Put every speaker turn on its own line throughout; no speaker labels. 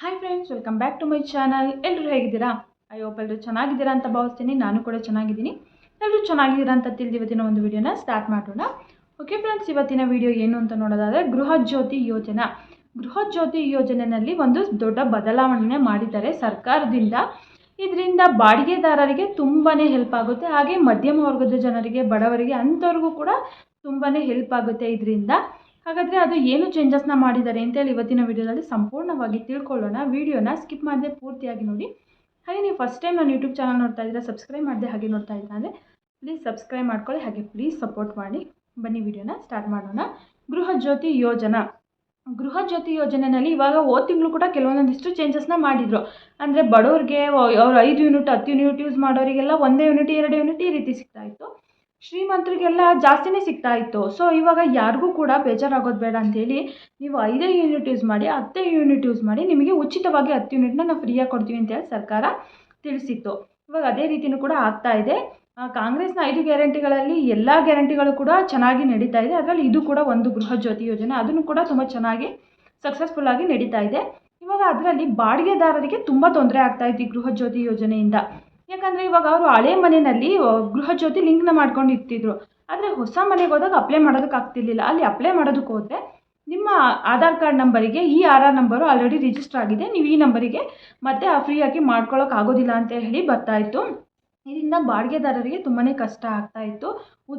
Hi friends welcome back to my channel ಎಲ್ಲರೂ ಹೇಗಿದ್ದೀರಾ? I hope ಎಲ್ಲರೂ ಚೆನ್ನಾಗಿದ್ದೀರಾ ಅಂತ ಭಾವಿಸ್ತೀನಿ. ನಾನು ಕೂಡ ಚೆನ್ನಾಗಿದ್ದೀನಿ. ಎಲ್ಲರೂ ಚೆನ್ನಾಗಿದ್ದೀರಾ ಅಂತ ತಿಳಿದು ಇವತ್ತಿನ ಒಂದು ವಿಡಿಯೋನ ಸ್ಟಾರ್ಟ್ ಮಾಡೋಣ. ಓಕೆ ಫ್ರೆಂಡ್ಸ್ ಇವತ್ತಿನ ವಿಡಿಯೋ ಏನು ಅಂತ ನೋಡೋದಾದರೆ ಗೃಹ ಜ್ಯೋತಿ ಯೋಜನಾ. ಗೃಹ ಯೋಜನೆಯಲ್ಲಿ ಒಂದು ದೊಡ್ಡ ಬದಲಾವಣೆ ಮಾಡಿದ್ದಾರೆ ಸರ್ಕಾರದಿಂದ. ಇದರಿಂದ ಬಾಡಿಗೆದಾರರಿಗೆ ತುಂಬಾ ಹೆಲ್ಪ್ ಆಗುತ್ತೆ. ಹಾಗೆ ಮಧ್ಯಮ ವರ್ಗದ ಜನರಿಗೆ, ಬಡವರಿಗೆ ಅಂಥವ್ರಿಗೂ ಕೂಡ ತುಂಬಾ ಹೆಲ್ಪ್ ಆಗುತ್ತೆ ಇದರಿಂದ. ಹಾಗಾದರೆ ಅದು ಏನು ಚೇಂಜಸ್ನ ಮಾಡಿದ್ದಾರೆ ಅಂತೇಳಿ ಇವತ್ತಿನ ವಿಡಿಯೋದಲ್ಲಿ ಸಂಪೂರ್ಣವಾಗಿ ತಿಳ್ಕೊಳ್ಳೋಣ. ವಿಡಿಯೋನ ಸ್ಕಿಪ್ ಮಾಡದೆ ಪೂರ್ತಿಯಾಗಿ ನೋಡಿ. ಹಾಗೆ ನೀವು ಫಸ್ಟ್ ಟೈಮ್ ನಾನು ಯೂಟ್ಯೂಬ್ ಚಾನಲ್ ನೋಡ್ತಾ ಇದ್ದೀರಾ ಸಬ್ಸ್ಕ್ರೈಬ್ ಮಾಡದೆ ಹಾಗೆ ನೋಡ್ತಾ ಇದ್ದೀರಾ ಅಂದರೆ ಪ್ಲೀಸ್ ಸಬ್ಸ್ಕ್ರೈಬ್ ಮಾಡ್ಕೊಳ್ಳಿ. ಹಾಗೆ ಪ್ಲೀಸ್ ಸಪೋರ್ಟ್ ಮಾಡಿ. ಬನ್ನಿ ವಿಡಿಯೋನ ಸ್ಟಾರ್ಟ್ ಮಾಡೋಣ. ಗೃಹ ಜ್ಯೋತಿ ಯೋಜನಾ. ಗೃಹ ಜ್ಯೋತಿ ಯೋಜನೆಯಲ್ಲಿ ಇವಾಗ ಓ ತಿಂಗಳು ಕೂಡ ಕೆಲವೊಂದೊಂದಿಷ್ಟು ಚೇಂಜಸ್ನ ಮಾಡಿದರು. ಅಂದರೆ ಬಡವ್ರಿಗೆ ಅವ್ರು ಐದು ಯೂನಿಟ್ ಹತ್ತು ಯೂನಿಟ್ ಯೂಸ್ ಮಾಡೋರಿಗೆಲ್ಲ ಒಂದೇ ಯೂನಿಟ್ ಎರಡು ಯೂನಿಟ್ ಈ ರೀತಿ ಸಿಗ್ತಾ ಇತ್ತು. ಶ್ರೀಮಂತರಿಗೆಲ್ಲ ಜಾಸ್ತಿನೇ ಸಿಗ್ತಾ ಇತ್ತು. ಸೊ ಇವಾಗ ಯಾರಿಗೂ ಕೂಡ ಬೇಜಾರಾಗೋದು ಬೇಡ ಅಂಥೇಳಿ ನೀವು ಐದೇ ಯೂನಿಟ್ ಯೂಸ್ ಮಾಡಿ, ಹತ್ತೇ ಯೂನಿಟ್ ಯೂಸ್ ಮಾಡಿ ನಿಮಗೆ ಉಚಿತವಾಗಿ ಹತ್ತು ಯೂನಿಟ್ನ ನಾವು ಫ್ರೀಯಾಗಿ ಕೊಡ್ತೀವಿ ಅಂತೇಳಿ ಸರ್ಕಾರ ತಿಳಿಸಿತ್ತು. ಇವಾಗ ಅದೇ ರೀತಿಯೂ ಕೂಡ ಆಗ್ತಾ ಇದೆ. ಕಾಂಗ್ರೆಸ್ನ ಐದು ಗ್ಯಾರಂಟಿಗಳಲ್ಲಿ ಎಲ್ಲ ಗ್ಯಾರಂಟಿಗಳು ಕೂಡ ಚೆನ್ನಾಗಿ ನಡೀತಾ ಇದೆ. ಅದರಲ್ಲಿ ಇದು ಕೂಡ ಒಂದು ಗೃಹ ಜ್ಯೋತಿ ಯೋಜನೆ. ಅದನ್ನು ಕೂಡ ತುಂಬ ಚೆನ್ನಾಗಿ ಸಕ್ಸಸ್ಫುಲ್ ಆಗಿ ನಡೀತಾ ಇದೆ. ಇವಾಗ ಅದರಲ್ಲಿ ಬಾಡಿಗೆದಾರರಿಗೆ ತುಂಬ ತೊಂದರೆ ಆಗ್ತಾ ಇದೆ ಗೃಹ ಜ್ಯೋತಿ ಯೋಜನೆಯಿಂದ. ಯಾಕಂದರೆ ಇವಾಗ ಅವರು ಹಳೆ ಮನೆಯಲ್ಲಿ ಗೃಹಜ್ಯೋತಿ ಗೃಹ ಜ್ಯೋತಿ ಲಿಂಕ್ನ ಮಾಡ್ಕೊಂಡು ಇರ್ತಿದ್ರು ಆದರೆ ಹೊಸ ಮನೆಗೆ ಹೋದಾಗ ಅಪ್ಲೈ ಮಾಡೋದಕ್ಕೆ ಆಗ್ತಿರ್ಲಿಲ್ಲ. ಅಲ್ಲಿ ಅಪ್ಲೈ ಮಾಡೋದಕ್ಕೆ ಹೋದರೆ ನಿಮ್ಮ ಆಧಾರ್ ಕಾರ್ಡ್ ನಂಬರಿಗೆ ಈ R R number already register ಆಗಿದೆ. ನೀವು ಈ ನಂಬರಿಗೆ ಮತ್ತೆ ಫ್ರೀಯಾಗಿ ಮಾಡ್ಕೊಳ್ಳೋಕೆ ಆಗೋದಿಲ್ಲ ಅಂತ ಹೇಳಿ ಬರ್ತಾ ಇತ್ತು. ಇದರಿಂದ ಬಾಡಿಗೆದಾರರಿಗೆ ತುಂಬಾ ಕಷ್ಟ ಆಗ್ತಾ ಇತ್ತು.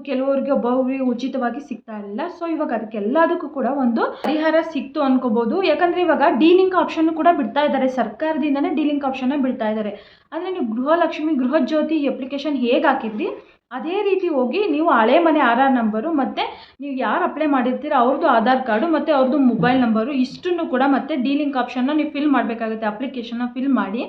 ಕೆಲವರಿಗೆ ಒಬ್ಬೊಬ್ಬರಿಗೆ ಉಚಿತವಾಗಿ ಸಿಗ್ತಾ ಇರಲಿಲ್ಲ. ಸೊ ಇವಾಗ ಅದಕ್ಕೆಲ್ಲದಕ್ಕೂ ಕೂಡ ಒಂದು ಪರಿಹಾರ ಸಿಕ್ತು ಅನ್ಕೋಬೋದು. ಯಾಕಂದರೆ ಇವಾಗ ಡೀಲಿಂಗ್ ಆಪ್ಷನ್ ಕೂಡ ಬಿಡ್ತಾ ಇದ್ದಾರೆ. ಸರ್ಕಾರದಿಂದನೇ ಡೀಲಿಂಗ್ ಆಪ್ಷನ್ನ ಬಿಡ್ತಾ ಇದ್ದಾರೆ. ಅಂದರೆ ನೀವು ಗೃಹಲಕ್ಷ್ಮಿ, ಗೃಹಜ್ಯೋತಿ ಅಪ್ಲಿಕೇಶನ್ ಹೇಗೆ ಹಾಕಿದ್ರಿ? ಅದೇ ರೀತಿ ಹೋಗಿ ನೀವು ಹಳೆ ಮನೆ ಆರ್ ಆರ್ ನಂಬರು ಮತ್ತು ನೀವು ಯಾರು ಅಪ್ಲೈ ಮಾಡಿರ್ತೀರ ಅವ್ರದ್ದು ಆಧಾರ್ ಕಾರ್ಡು ಮತ್ತು ಅವ್ರದ್ದು ಮೊಬೈಲ್ ನಂಬರು ಇಷ್ಟನ್ನು ಕೂಡ ಮತ್ತೆ ಡೀಲಿಂಗ್ ಆಪ್ಷನ್ನ ನೀವು ಫಿಲ್ ಮಾಡಬೇಕಾಗುತ್ತೆ. ಅಪ್ಲಿಕೇಶನ್ನ ಫಿಲ್ ಮಾಡಿ.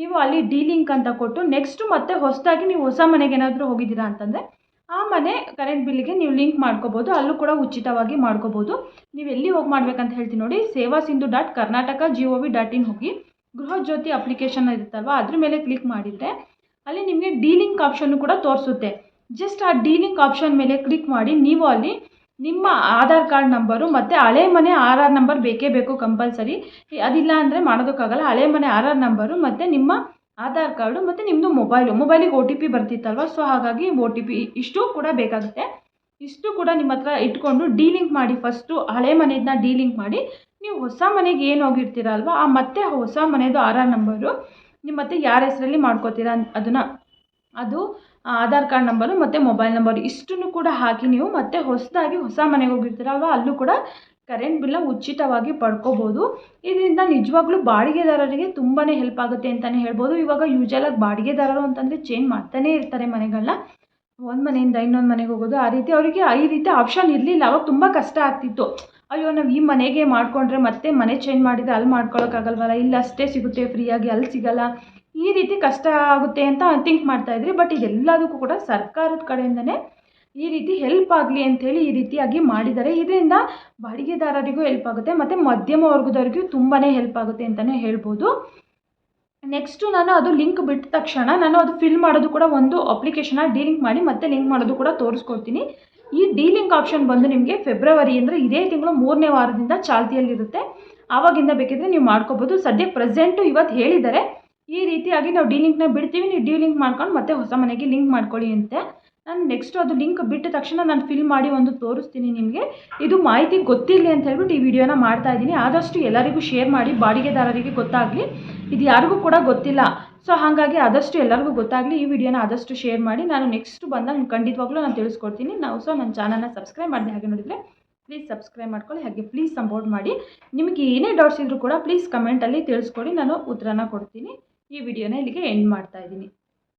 ನೀವು ಅಲ್ಲಿ ಡೀಲಿಂಕ್ ಅಂತ ಕೊಟ್ಟು ನೆಕ್ಸ್ಟ್ ಮತ್ತೆ ಹೊಸದಾಗಿ ನೀವು ಹೊಸ ಮನೆಗೆ ಏನಾದರೂ ಹೋಗಿದ್ದೀರಾ ಅಂತಂದರೆ ಆ ಮನೆ ಕರೆಂಟ್ ಬಿಲ್ಲಿಗೆ ನೀವು ಲಿಂಕ್ ಮಾಡ್ಕೋಬೋದು. ಅಲ್ಲೂ ಕೂಡ ಉಚಿತವಾಗಿ ಮಾಡ್ಕೋಬೋದು. ನೀವು ಎಲ್ಲಿ ಹೋಗಿ ಮಾಡ್ಬೇಕಂತ ಹೇಳ್ತೀನಿ ನೋಡಿ Seva Sindhu dot Karnataka G O V dot in ಹೋಗಿ ಗೃಹ ಜ್ಯೋತಿ ಅಪ್ಲಿಕೇಶನ್ ಇರುತ್ತಲ್ವ, ಅದ್ರ ಮೇಲೆ ಕ್ಲಿಕ್ ಮಾಡಿದರೆ ಅಲ್ಲಿ ನಿಮಗೆ ಡೀಲಿಂಕ್ ಆಪ್ಷನ್ನು ಕೂಡ ತೋರಿಸುತ್ತೆ. ಜಸ್ಟ್ ಆ ಡೀಲಿಂಕ್ ಆಪ್ಷನ್ ಮೇಲೆ ಕ್ಲಿಕ್ ಮಾಡಿ, ನೀವು ಅಲ್ಲಿ ನಿಮ್ಮ ಆಧಾರ್ ಕಾರ್ಡ್ ನಂಬರು ಮತ್ತು ಹಳೆ ಮನೆ ಆರ್ ಆರ್ ನಂಬರ್ ಬೇಕೇ ಬೇಕು ಕಂಪಲ್ಸರಿ. ಅದಿಲ್ಲ ಅಂದರೆ ಮಾಡೋದಕ್ಕಾಗಲ್ಲ. ಹಳೆ ಮನೆ ಆರ್ ಆರ್ ನಂಬರು ಮತ್ತು ನಿಮ್ಮ ಆಧಾರ್ ಕಾರ್ಡು ಮತ್ತು ನಿಮ್ಮದು ಮೊಬೈಲು. ಮೊಬೈಲಿಗೆ ಒ ಟಿ ಪಿ ಬರ್ತಿತ್ತಲ್ವ? ಸೊ ಹಾಗಾಗಿ ಒ ಟಿ ಪಿ ಇಷ್ಟು ಕೂಡ ಬೇಕಾಗುತ್ತೆ. ಇಷ್ಟು ಕೂಡ ನಿಮ್ಮ ಹತ್ರ ಇಟ್ಕೊಂಡು ಡೀಲಿಂಕ್ ಮಾಡಿ ಫಸ್ಟು ಹಳೆ ಮನೆಯದನ್ನ ಡೀಲಿಂಕ್ ಮಾಡಿ ನೀವು ಹೊಸ ಮನೆಗೆ ಏನು ಹೋಗಿರ್ತೀರಲ್ವ ಆ ಮತ್ತೆ ಹೊಸ ಮನೆಯದು ಆರ್ ಆರ್ ನಂಬರು ನಿಮ್ಮ ಮತ್ತೆ ಯಾರ ಹೆಸರಲ್ಲಿ ಮಾಡ್ಕೋತೀರಾ ಅದನ್ನು ಅದು ಆಧಾರ್ ಕಾರ್ಡ್ ನಂಬರು ಮತ್ತು ಮೊಬೈಲ್ ನಂಬರು ಇಷ್ಟನ್ನು ಕೂಡ ಹಾಕಿ ನೀವು ಮತ್ತೆ ಹೊಸದಾಗಿ ಹೊಸ ಮನೆಗೆ ಹೋಗಿರ್ತೀರಲ್ವ ಅಲ್ಲೂ ಕೂಡ ಕರೆಂಟ್ ಬಿಲ್ನ ಉಚಿತವಾಗಿ ಪಡ್ಕೋಬೋದು. ಇದರಿಂದ ನಿಜವಾಗ್ಲೂ ಬಾಡಿಗೆದಾರರಿಗೆ ತುಂಬಾ ಹೆಲ್ಪ್ ಆಗುತ್ತೆ ಅಂತಲೇ ಹೇಳ್ಬೋದು. ಇವಾಗ ಯೂಶಲಾಗಿ ಬಾಡಿಗೆದಾರರು ಅಂತಂದರೆ ಚೇಂಜ್ ಮಾಡ್ತಾನೆ ಇರ್ತಾರೆ ಮನೆಗಳನ್ನ ಒಂದು ಮನೆಯಿಂದ ಇನ್ನೊಂದು ಮನೆಗೆ ಹೋಗೋದು ಆ ರೀತಿ ಅವರಿಗೆ ಈ ರೀತಿ ಆಪ್ಷನ್ ಇರಲಿಲ್ಲ, ಅವಾಗ ತುಂಬ ಕಷ್ಟ ಆಗ್ತಿತ್ತು. ಅಯ್ಯೋ, ನಾವು ಈ ಮನೆಗೆ ಮಾಡಿಕೊಂಡ್ರೆ ಮತ್ತೆ ಮನೆ ಚೇಂಜ್ ಮಾಡಿದರೆ ಅಲ್ಲಿ ಮಾಡ್ಕೊಳ್ಳೋಕ್ಕಾಗಲ್ವಲ್ಲ ಇಲ್ಲಿ, ಅಷ್ಟೇ ಸಿಗುತ್ತೆ ಫ್ರೀಯಾಗಿ ಅಲ್ಲಿ ಸಿಗಲ್ಲ. ಈ ರೀತಿ ಕಷ್ಟ ಆಗುತ್ತೆ ಅಂತ ಥಿಂಕ್ ಮಾಡ್ತಾಯಿದ್ರಿ ಬಟ್ ಇದೆಲ್ಲದಕ್ಕೂ ಕೂಡ ಸರ್ಕಾರದ ಕಡೆಯಿಂದನೇ ಈ ರೀತಿ ಹೆಲ್ಪ್ ಆಗಲಿ ಅಂಥೇಳಿ ಈ ರೀತಿಯಾಗಿ ಮಾಡಿದ್ದಾರೆ. ಇದರಿಂದ ಬಾಡಿಗೆದಾರರಿಗೂ ಹೆಲ್ಪ್ ಆಗುತ್ತೆ, ಮತ್ತು ಮಧ್ಯಮ ವರ್ಗದವ್ರಿಗೂ ತುಂಬಾ ಹೆಲ್ಪ್ ಆಗುತ್ತೆ ಅಂತಲೇ ಹೇಳ್ಬೋದು. ನೆಕ್ಸ್ಟು ನಾನು ಅದು ಲಿಂಕ್ ಬಿಟ್ಟ ತಕ್ಷಣ ನಾನು ಅದು ಫಿಲ್ ಮಾಡೋದು ಕೂಡ ಒಂದು ಅಪ್ಲಿಕೇಶನ್ನ ಡೀಲಿಂಗ್ ಮಾಡಿ ಮತ್ತೆ ಲಿಂಕ್ ಮಾಡೋದು ಕೂಡ ತೋರಿಸ್ಕೊಡ್ತೀನಿ. ಈ ಡೀಲಿಂಗ್ ಆಪ್ಷನ್ ಬಂದು ನಿಮಗೆ ಫೆಬ್ರವರಿ ಅಂದರೆ ಇದೇ ತಿಂಗಳು ಮೂರನೇ ವಾರದಿಂದ ಚಾಲ್ತಿಯಲ್ಲಿರುತ್ತೆ. ಆವಾಗಿಂದ ಬೇಕಿದ್ರೆ ನೀವು ಮಾಡ್ಕೋಬೋದು. ಸದ್ಯ ಪ್ರೆಸೆಂಟು ಇವತ್ತು ಹೇಳಿದ್ದಾರೆ. ಈ ರೀತಿಯಾಗಿ ನಾವು ಡಿಲಿಂಕ್ನ ಬಿಡ್ತೀವಿ. ನೀವು ಡಿಲಿಂಕ್ ಮಾಡ್ಕೊಂಡು ಮತ್ತೆ ಹೊಸ ಮನೆಗೆ ಲಿಂಕ್ ಮಾಡ್ಕೊಳ್ಳಿ ಅಂತೆ. ನಾನು ನೆಕ್ಸ್ಟ್ ಅದು ಲಿಂಕ್ ಬಿಟ್ಟ ತಕ್ಷಣ ನಾನು ಫಿಲ್ ಮಾಡಿ ಒಂದು ತೋರಿಸ್ತೀನಿ ನಿಮಗೆ. ಇದು ಮಾಹಿತಿ ಗೊತ್ತಿರಲಿ ಅಂತ ಹೇಳ್ಬಿಟ್ಟು ಈ ವಿಡಿಯೋನ ಮಾಡ್ತಾ ಇದ್ದೀನಿ. ಆದಷ್ಟು ಎಲ್ಲರಿಗೂ ಶೇರ್ ಮಾಡಿ, ಬಾಡಿಗೆದಾರರಿಗೆ ಗೊತ್ತಾಗಲಿ. ಇದು ಯಾರಿಗೂ ಕೂಡ ಗೊತ್ತಿಲ್ಲ. ಸೊ ಹಾಗಾಗಿ ಆದಷ್ಟು ಎಲ್ಲರಿಗೂ ಗೊತ್ತಾಗಲಿ. ಈ ವಿಡಿಯೋನ ಆದಷ್ಟು ಶೇರ್ ಮಾಡಿ. ನಾನು ನೆಕ್ಸ್ಟ್ ಬಂದಾಗ ಖಂಡಿತವಾಗ್ಲೂ ನಾನು ತಿಳಿಸ್ಕೊಡ್ತೀನಿ. ನಾವು ಸೊ ನನ್ನ ಚಾನಲ್ನ ಸಬ್ಸ್ಕ್ರೈಬ್ ಮಾಡಿದೆ ಹಾಗೆ ನೋಡಿದರೆ ಪ್ಲೀಸ್ ಸಬ್ಸ್ಕ್ರೈಬ್ ಮಾಡ್ಕೊಳ್ಳಿ. ಹಾಗೆ ಪ್ಲೀಸ್ ಸಪೋರ್ಟ್ ಮಾಡಿ. ನಿಮಗೆ ಏನೇ ಡೌಟ್ಸ್ ಇದ್ದರೂ ಕೂಡ ಪ್ಲೀಸ್ ಕಮೆಂಟಲ್ಲಿ ತಿಳಿಸ್ಕೊಡಿ. ನಾನು ಉತ್ತರನ ಕೊಡ್ತೀನಿ. ಈ ವಿಡಿಯೋನ ಇಲ್ಲಿಗೆ ಎಂಡ್ ಮಾಡ್ತಾ ಇದ್ದೀನಿ.